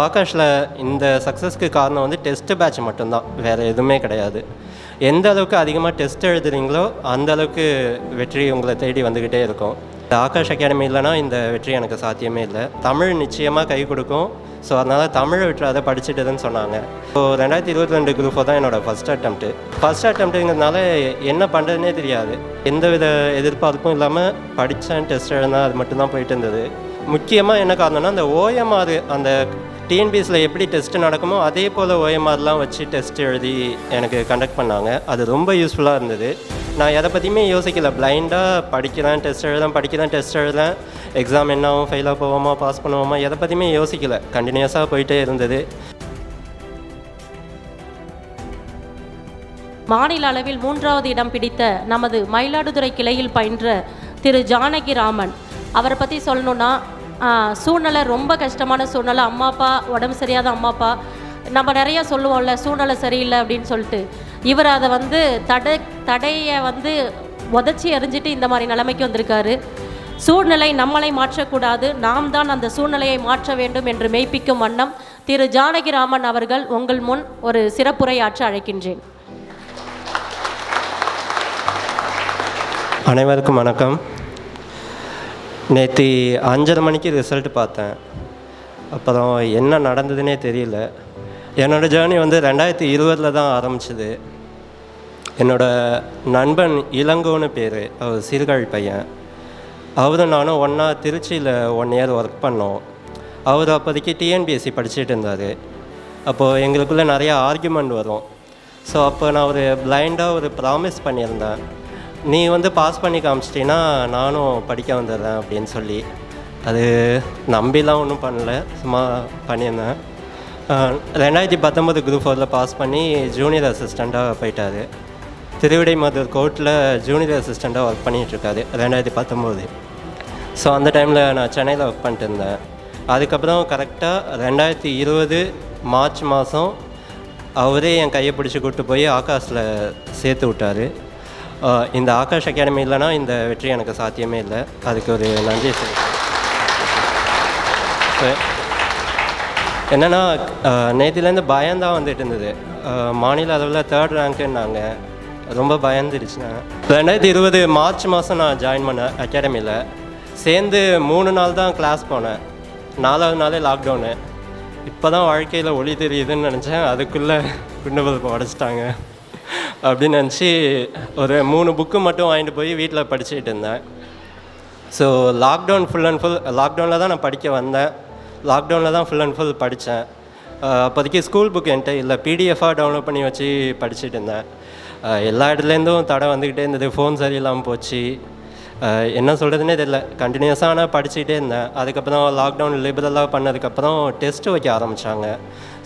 ஆகாஷில் இந்த சக்ஸஸ்க்கு காரணம் வந்து டெஸ்ட் பேட்ச் மட்டும்தான். வேறு எதுவுமே கிடையாது. எந்த அளவுக்கு அதிகமாக டெஸ்ட் எழுதுறீங்களோ அந்த அளவுக்கு வெற்றி உங்களை தேடி வந்துக்கிட்டே இருக்கும். இந்த ஆகாஷ் அகாடமி இல்லைனா இந்த வெற்றி எனக்கு சாத்தியமே இல்லை. தமிழ் நிச்சயமாக கை கொடுக்கும். ஸோ அதனால் தமிழை விட்டுறாத படிச்சுட்டுதுன்னு சொன்னாங்க. ஸோ ரெண்டாயிரத்தி இருபத்தி ரெண்டு குரூப்போ தான் என்னோடய ஃபஸ்ட் அட்டம்ப்ட்டு ஃபஸ்ட் அட்டம்ப்ட்டுங்கிறதுனால என்ன பண்ணுறதுனே தெரியாது. எந்த வித எதிர்பார்ப்பும் இல்லாமல் படித்தேன் டெஸ்ட் எழுதினா அது மட்டும்தான் போயிட்டு இருந்தது. முக்கியமாக என்ன காரணம்னா அந்த ஓஎம்ஆர் அந்த டிஎன்பிஎஸ்சில் எப்படி டெஸ்ட்டு நடக்குமோ அதே போல் ஓஎம்ஆர்லாம் வச்சு டெஸ்ட் எழுதி எனக்கு கண்டக்ட் பண்ணாங்க. அது ரொம்ப யூஸ்ஃபுல்லாக இருந்தது. நான் எதை பற்றியுமே யோசிக்கல. பிளைண்டாக படிக்கிறேன் டெஸ்ட் எழுதேன் படிக்கிறேன் டெஸ்ட் எழுதேன் எக்ஸாம் என்ன ஆகும் ஃபெயிலாக போவோமா பாஸ் பண்ணுவோமா எதை பற்றியுமே யோசிக்கல. கண்டினியூஸாக போயிட்டே இருந்தது. மாநில அளவில் மூன்றாவது இடம் பிடித்த நமது மயிலாடுதுறை கிளையில் பயின்ற திரு ஜானகிராமன் அவரை பற்றி சொல்லணுன்னா சூழ்நிலை ரொம்ப கஷ்டமான சூழ்நிலை. அம்மா அப்பா உடம்பு சரியாத அம்மா அப்பா. நம்ம நிறைய சொல்லுவோம்ல சூழ்நிலை சரியில்லை அப்படின்னு சொல்லிட்டு. இவர் அதை வந்து தடை தடையை வந்து உதச்சி எறிஞ்சிட்டு இந்த மாதிரி நிலைமைக்கு வந்திருக்காரு. சூழ்நிலை நம்மளை மாற்றக்கூடாது. நாம் தான் அந்த சூழ்நிலையை மாற்ற வேண்டும் என்று மெய்ப்பிக்கும் வண்ணம் திரு ஜானகிராமன் அவர்கள் உங்கள் முன் ஒரு சிறப்புரையாற்ற அழைக்கின்றேன். அனைவருக்கும் வணக்கம். நேற்று அஞ்சரை மணிக்கு ரிசல்ட் பார்த்தேன். அப்புறம் என்ன நடந்ததுன்னே தெரியல. என்னோடய ஜேர்னி வந்து ரெண்டாயிரத்தி இருபதில் தான் ஆரம்பிச்சிது. என்னோடய நண்பன் இளங்கோன்னு பேர். அவர் சீர்காழி பையன். அவரும் நானும் ஒன்றா திருச்சியில் ஒன் இயர் ஒர்க் பண்ணோம். அவர் அப்போதைக்கு டிஎன்பிஎஸ்சி படிச்சுட்டு இருந்தார். அப்போது எங்களுக்குள்ளே நிறையா ஆர்கியூமெண்ட் வரும். ஸோ அப்போ நான் ஒரு பிளைண்டாக ஒரு ப்ராமிஸ் பண்ணியிருந்தேன். நீ வந்து பாஸ் பண்ணி காமிச்சிட்டின்னா நானும் படிக்க வந்துடுறேன் அப்படின்னு சொல்லி. அது நம்பிலாம் ஒன்றும் பண்ணல சும்மா பண்ணியிருந்தேன். ரெண்டாயிரத்தி பத்தொம்பது குரூப் ஃபோரில் பாஸ் பண்ணி ஜூனியர் அசிஸ்டண்ட்டாக போயிட்டாரு. திருவிடைமதுர் கோர்ட்டில் ஜூனியர் அசிஸ்டண்ட்டாக ஒர்க் பண்ணிகிட்ருக்காரு ரெண்டாயிரத்தி பத்தொம்போது ஸோ அந்த டைமில் நான் சென்னையில் ஒர்க் பண்ணிட்டு இருந்தேன். அதுக்கப்புறம் கரெக்டாக ரெண்டாயிரத்தி இருபது மார்ச் மாதம் அவரே என் கையை பிடிச்சி கூப்பிட்டு போய் ஆகாஷில் சேர்த்து விட்டார். இந்த ஆகாஷ் அகாடமி இல்லைன்னா இந்த வெற்றி எனக்கு சாத்தியமே இல்லை. அதுக்கு ஒரு நன்றி சார் என்னென்னா நேற்றுலேருந்து பயம்தான் வந்துட்டு இருந்தது. மாநில அளவில் தேர்ட் ரேங்க்குன்னாங்க ரொம்ப பயந்துருச்சு நான் ரெண்டாயிரத்தி இருபது மார்ச் மாதம் நான் ஜாயின் பண்ணேன் அகாடமியில் சேர்ந்து மூணு நாள் தான் கிளாஸ் போனேன். நாலாவது நாளே லாக்டவுனு இப்போ தான் வாழ்க்கையில் ஒளி தெரியுதுன்னு நினச்சேன். அதுக்குள்ளே குண்டு உடச்சிட்டாங்க. அப்படின்னு நினச்சி ஒரு மூணு புக்கு மட்டும் வாங்கிட்டு போய் வீட்டில் படிச்சுட்டு இருந்தேன். So lockdown full and full லாக்டவுனில் தான் நான் படிக்க வந்தேன். லாக்டவுனில் தான் ஃபுல் அண்ட் ஃபுல் படித்தேன். அப்போதைக்கு ஸ்கூல் புக் என்கிட்ட இல்லை பிடிஎஃபாக டவுன்லோட் பண்ணி வச்சு படிச்சுட்டு இருந்தேன். எல்லா இடத்துலேருந்தும் தடை வந்துக்கிட்டே இருந்தது ஃபோன் சரியில்லாமல் போச்சு. என்ன சொல்கிறதுனே தெரியல. கண்டினியூஸாக ஆனால் படிச்சுக்கிட்டே இருந்தேன். அதுக்கப்புறம் லாக்டவுன் லிபரலாக பண்ணதுக்கப்புறம் டெஸ்ட்டு வைக்க ஆரம்பித்தாங்க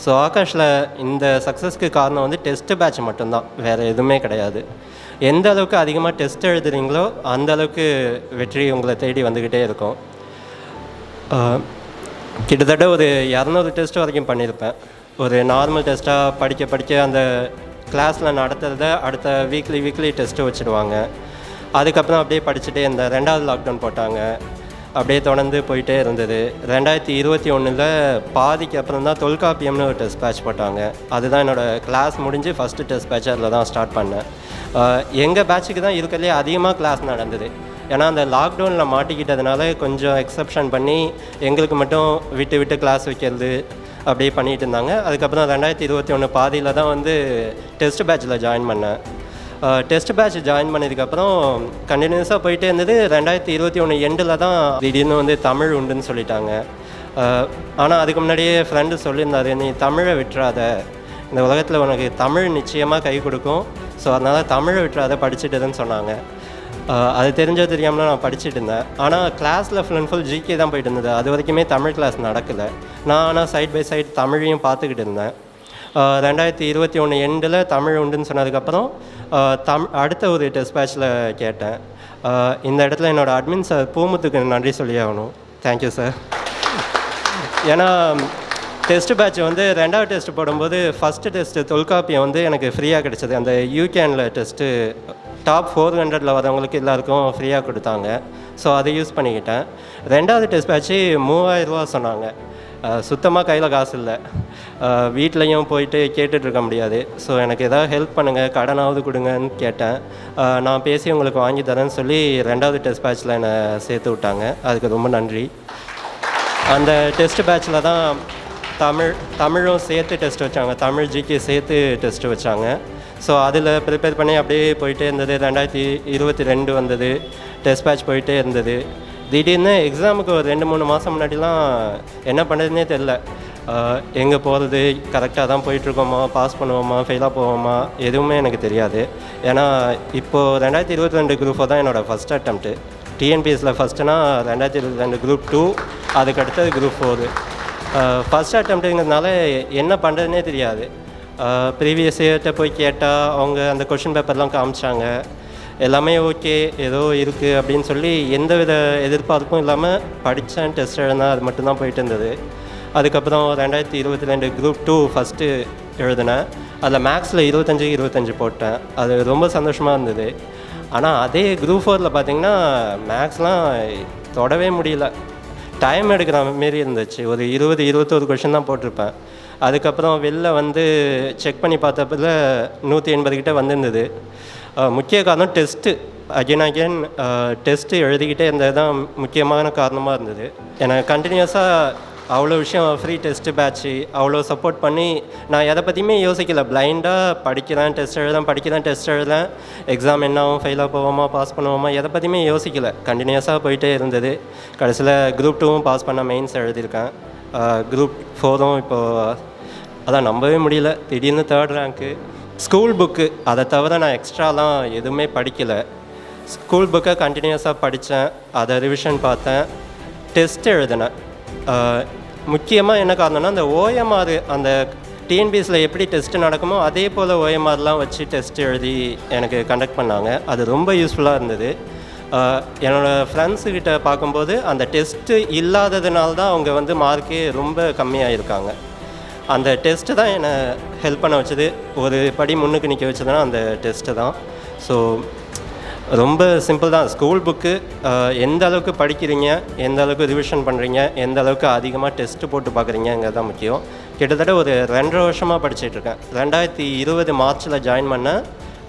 ஸோ ஆகாஷில் இந்த சக்ஸஸ்க்கு காரணம் வந்து டெஸ்ட்டு பேட்ச் மட்டும்தான். வேறு எதுவுமே கிடையாது. எந்த அளவுக்கு அதிகமாக டெஸ்ட் எழுதுறீங்களோ அந்த அளவுக்கு வெற்றி உங்களை தேடி வந்துக்கிட்டே இருக்கும். கிட்டத்தட்ட ஒரு இரநூறு டெஸ்ட் வரைக்கும் பண்ணியிருப்பேன். ஒரு நார்மல் டெஸ்ட்டாக படிக்க படிக்க அந்த கிளாஸில் நடத்துகிறத அடுத்த வீக்லி வீக்லி டெஸ்ட்டு வச்சுடுவாங்க. அதுக்கப்புறம் அப்படியே படிச்சுட்டே இருந்தேன் ரெண்டாவது லாக்டவுன் போட்டாங்க. அப்படியே தொடர்ந்து போயிட்டே இருந்தது. ரெண்டாயிரத்தி இருபத்தி ஒன்றில் பாதிக்கு அப்புறம் தான் தொல்காப்பியம்னு ஒரு டெஸ்ட் பேட்ச் போட்டாங்க. அதுதான் என்னோடய கிளாஸ் முடிஞ்சு ஃபஸ்ட்டு டெஸ்ட் பேட்ச் அதில் தான் ஸ்டார்ட் பண்ணேன். எங்கள் பேட்சுக்கு தான் இருக்கிறதுலே அதிகமாக கிளாஸ் நடந்தது. ஏன்னா அந்த லாக்டவுனில் மாட்டிக்கிட்டதுனால கொஞ்சம் எக்ஸப்ஷன் பண்ணி எங்களுக்கு மட்டும் விட்டு விட்டு கிளாஸ் வைக்கிறது அப்படியே பண்ணிகிட்டு இருந்தாங்க. அதுக்கப்புறம் ரெண்டாயிரத்தி இருபத்தி ஒன்று பாதியில் தான் வந்து டெஸ்ட் பேட்சில் ஜாயின் பண்ணேன். டெஸ்ட் பேட்ச் ஜாயின் பண்ணதுக்கப்புறம் கண்டினியூஸாக போயிட்டே இருந்தது. ரெண்டாயிரத்தி இருபத்தி ஒன்று எண்டில் தான் திடீர்னு வந்து தமிழ் உண்டுன்னு சொல்லிட்டாங்க. ஆனால் அதுக்கு முன்னாடியே ஃப்ரெண்டு சொல்லியிருந்தாரு நீ தமிழை விட்டுறாத. இந்த உலகத்தில் உனக்கு தமிழ் நிச்சயமாக கை கொடுக்கும். ஸோ அதனால் தமிழை விட்டுறாத படிச்சுட்டுதுன்னு சொன்னாங்க. அது தெரிஞ்சோ தெரியாமல் நான் படிச்சுட்டு இருந்தேன். ஆனால் கிளாஸில் ஃபுல் அண்ட் ஃபுல் ஜிகே தான் போயிட்டு இருந்தது. அது வரைக்குமே தமிழ் கிளாஸ் நடக்கலை. நான் ஆனால் சைட் பை சைட் தமிழையும் பார்த்துக்கிட்டு இருந்தேன். ரெண்டாயிரத்தி இருபத்தி ஒன்று எண்டில் தமிழ் உண்டுன்னு சொன்னதுக்கப்புறம் தம் அடுத்த ஒரு டெஸ்ட் கேட்டேன். இந்த இடத்துல என்னோடய அட்மின் சார் பூமுத்துக்கு நன்றி சொல்லி ஆகணும் தேங்க்யூ சார் ஏன்னா டெஸ்ட் பேட்ச் வந்து ரெண்டாவது டெஸ்ட் போடும்போது ஃபஸ்ட்டு டெஸ்ட்டு தொல்காப்பியம் வந்து எனக்கு ஃப்ரீயாக கிடச்சிது. அந்த யூகேனில் டெஸ்ட்டு டாப் ஃபோர் ஹண்ட்ரடில் வரவங்களுக்கு எல்லாருக்கும் ஃப்ரீயாக கொடுத்தாங்க. ஸோ அதை யூஸ் பண்ணிக்கிட்டேன். ரெண்டாவது டெஸ்ட் பேட்ச்சு மூவாயிரரூவா சொன்னாங்க. சுத்தமாக கையில் காசு இல்லை. வீட்லேயும் போயிட்டு கேட்டுட்ருக்க முடியாது. ஸோ எனக்கு ஏதாவது ஹெல்ப் பண்ணுங்கள் கடனாவது கொடுங்கன்னு கேட்டேன். நான் பேசி உங்களுக்கு வாங்கி தரேன்னு சொல்லி ரெண்டாவது டெஸ்ட் பேட்ச்சில் என்னை சேர்த்து விட்டாங்க. அதுக்கு ரொம்ப நன்றி. அந்த டெஸ்ட் பேட்ச்சில் தான் தமிழ் தமிழும் சேர்த்து டெஸ்ட் வச்சாங்க. தமிழ் ஜிக்கு சேர்த்து டெஸ்ட் வச்சாங்க. ஸோ அதில் ப்ரிப்பேர் பண்ணி அப்படியே போயிட்டே இருந்தது. ரெண்டாயிரத்தி இருபத்தி ரெண்டு வந்தது. டெஸ்ட் பேட்ச் போயிட்டே இருந்தது. திடீர்னு எக்ஸாமுக்கு ஒரு ரெண்டு மூணு மாதம் முன்னாடிலாம் என்ன பண்ணுறதுனே தெரில எங்கே போகிறது கரெக்டாக தான் போயிட்டுருக்கோமா? பாஸ் பண்ணுவோமா? ஃபெயிலாக போவோமா? எதுவுமே எனக்கு தெரியாது. ஏன்னா இப்போது ரெண்டாயிரத்தி இருபத்தி ரெண்டு குரூப் தான் என்னோடய ஃபஸ்ட் அட்டம்ப்ட்டு டிஎன்பிஎஸ்சில் ஃபஸ்ட்டுனா ரெண்டாயிரத்தி இருபத்தி ரெண்டு குரூப் டூ அதுக்கு அடுத்தது குரூப் ஃபோரு ஃபஸ்ட் அட்டம்ப்ட்டுங்கிறதுனால என்ன பண்ணுறதுனே தெரியாது. ப்ரீவியஸ் இயர்கிட்ட போய் கேட்டால் அவங்க அந்த கொஷின் பேப்பர்லாம் காமிச்சாங்க. எல்லாமே ஓகே ஏதோ இருக்குது அப்படின்னு சொல்லி எந்த வித எதிர்பார்ப்பும் இல்லாமல் படித்தேன் டெஸ்ட் எழுதினா அது மட்டும்தான் போயிட்டு இருந்தது. அதுக்கப்புறம் ரெண்டாயிரத்தி இருபத்தி ரெண்டு குரூப் டூ ஃபஸ்ட்டு எழுதினேன். அதில் மேக்ஸில் இருபத்தஞ்சி இருபத்தஞ்சி போட்டேன். அது ரொம்ப சந்தோஷமாக இருந்தது. ஆனால் அதே குரூப் ஃபோரில் பார்த்தீங்கன்னா மேக்ஸ்லாம் தொடவே முடியல. டைம் எடுக்கிற மாரி இருந்துச்சு. ஒரு இருபது இருபத்தோரு கொஷின் தான் போட்டிருப்பேன். அதுக்கப்புறம் வெளில வந்து செக் பண்ணி பார்த்தப்பல நூற்றி எண்பது கிட்டே வந்திருந்தது. முக்கிய காரணம் டெஸ்ட்டு அகைன் அகைன் டெஸ்ட்டு எழுதிக்கிட்டே இருந்தது தான் முக்கியமான காரணமாக இருந்தது. எனக்கு கண்டினியூஸாக அவ்வளோ விஷயம் ஃப்ரீ டெஸ்ட்டு பேட்ச்சு அவ்வளோ சப்போர்ட் பண்ணி நான் எதை பற்றியுமே யோசிக்கல. பிளைண்டாக படிக்கிறேன் டெஸ்ட் எழுதேன் படிக்கிறேன் டெஸ்ட் எழுதேன் எக்ஸாம் என்ன ஆகும் ஃபெயிலாக போவோமா பாஸ் பண்ணுவோமா எதை பற்றியுமே யோசிக்கல. கண்டினியூஸாக போயிட்டே இருந்தது. கடைசியில் குரூப் டூவும் பாஸ் பண்ண மெயின்ஸ் எழுதியிருக்கேன். குரூப் ஃபோரும் இப்போது அதான் நம்பவே முடியல. திடீர்னு தேர்ட் ரேங்க்கு ஸ்கூல் புக்கு அதை தவிர நான் எக்ஸ்ட்ராலாம் எதுவுமே படிக்கலை. ஸ்கூல் புக்கை கண்டினியூஸாக படித்தேன் அதை ரிவிஷன் பார்த்தேன் டெஸ்ட் எழுதினேன். முக்கியமாக என்ன காரணம்னா அந்த ஓஎம்ஆர் அந்த டிஎன்பிஎஸ்சில் எப்படி டெஸ்ட் நடக்குமோ அதே போல் ஓஎம்ஆர்லாம் வச்சு டெஸ்ட் எழுதி எனக்கு கண்டக்ட் பண்ணாங்க. அது ரொம்ப யூஸ்ஃபுல்லாக இருந்தது. என்னோடய ஃப்ரெண்ட்ஸுக்கிட்ட பார்க்கும்போது அந்த டெஸ்ட்டு இல்லாததுனால தான் அவங்க வந்து மார்க்கே ரொம்ப கம்மியாக இருக்காங்க அந்த டெஸ்ட்டு தான் என்னை ஹெல்ப் பண்ண வச்சது. ஒரு படி முன்னுக்கு நிற்க வச்சதுன்னா அந்த டெஸ்ட்டு தான். ஸோ ரொம்ப சிம்பிள் தான். ஸ்கூல் புக்கு எந்த அளவுக்கு படிக்கிறீங்க எந்த அளவுக்கு ரிவிஷன் பண்ணுறீங்க எந்த அளவுக்கு அதிகமாக டெஸ்ட்டு போட்டு பார்க்குறீங்கிறது தான் முக்கியம். கிட்டத்தட்ட ஒரு ரெண்டரை வருஷமாக படிச்சிட்ருக்கேன் ரெண்டாயிரத்தி இருபது மார்ச்சில் ஜாயின் பண்ணேன்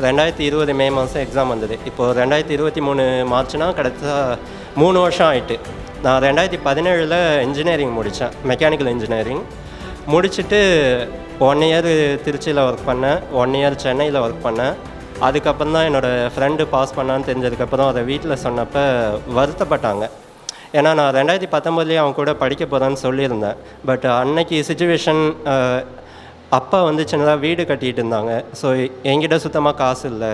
ரெண்டாயிரத்தி இருபது மே மாதம் எக்ஸாம் வந்தது. இப்போது ரெண்டாயிரத்தி இருபத்தி மூணு மார்ச்னா கடைசியாக மூணு வருஷம் ஆயிட்டு. நான் ரெண்டாயிரத்தி பதினேழில் இன்ஜினியரிங் முடித்தேன் மெக்கானிக்கல் இன்ஜினியரிங் முடிச்சுட்டு ஒன் இயர் திருச்சியில் ஒர்க் பண்ணேன். ஒன் இயர் சென்னையில் ஒர்க் பண்ணேன். அதுக்கப்புறம் தான் என்னோடய ஃப்ரெண்டு பாஸ் பண்ணான்னு தெரிஞ்சதுக்கப்புறம் அதை வீட்டில் சொன்னப்போ வருத்தப்பட்டாங்க. ஏன்னா நான் ரெண்டாயிரத்தி பத்தொம்போதுலேயே அவன் கூட படிக்க போகிறேன்னு சொல்லியிருந்தேன். பட் அன்னைக்கு சுச்சுவேஷன் அப்பா வந்து சின்னதாக வீடு கட்டிகிட்டு இருந்தாங்க. ஸோ என்கிட்ட சுத்தமாக காசு இல்லை.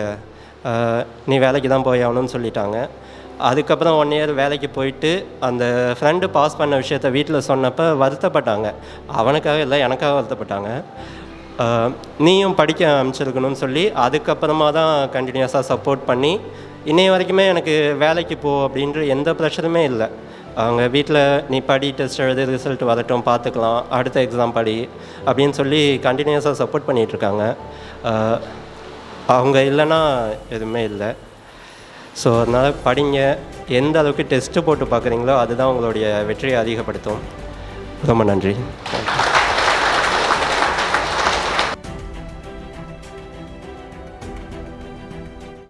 நீ வேலைக்கு தான் போய் ஆகணும்னு சொல்லிட்டாங்க. அதுக்கப்புறம் ஒன் இயர் வேலைக்கு போயிட்டு அந்த ஃப்ரெண்டு பாஸ் பண்ண விஷயத்த வீட்டில் சொன்னப்போ வருத்தப்பட்டாங்க. அவனுக்காக இல்லை எனக்காக வருத்தப்பட்டாங்க. நீயும் படிக்க அமைச்சிருக்கணும்னு சொல்லி அதுக்கப்புறமா தான் கண்டினியூஸாக சப்போர்ட் பண்ணி இன்னைய வரைக்குமே எனக்கு வேலைக்கு போ அப்படின்ற எந்த ப்ரெஷருமே இல்லை. அவங்க வீட்டில் நீ படி டெஸ்ட் எழுது ரிசல்ட் வரட்டும் பார்த்துக்கலாம் அடுத்த எக்ஸாம் படி அப்படின்னு சொல்லி கண்டினியூஸாக சப்போர்ட் பண்ணிகிட்ருக்காங்க அவங்க இல்லைன்னா எதுவுமே இல்லை. ஸோ அதனால் படிங்க. எந்த அளவுக்கு டெஸ்ட்டு போட்டு பார்க்குறீங்களோ அதுதான் உங்களுடைய வெற்றியை அதிகப்படுத்தும். ரொம்ப நன்றி.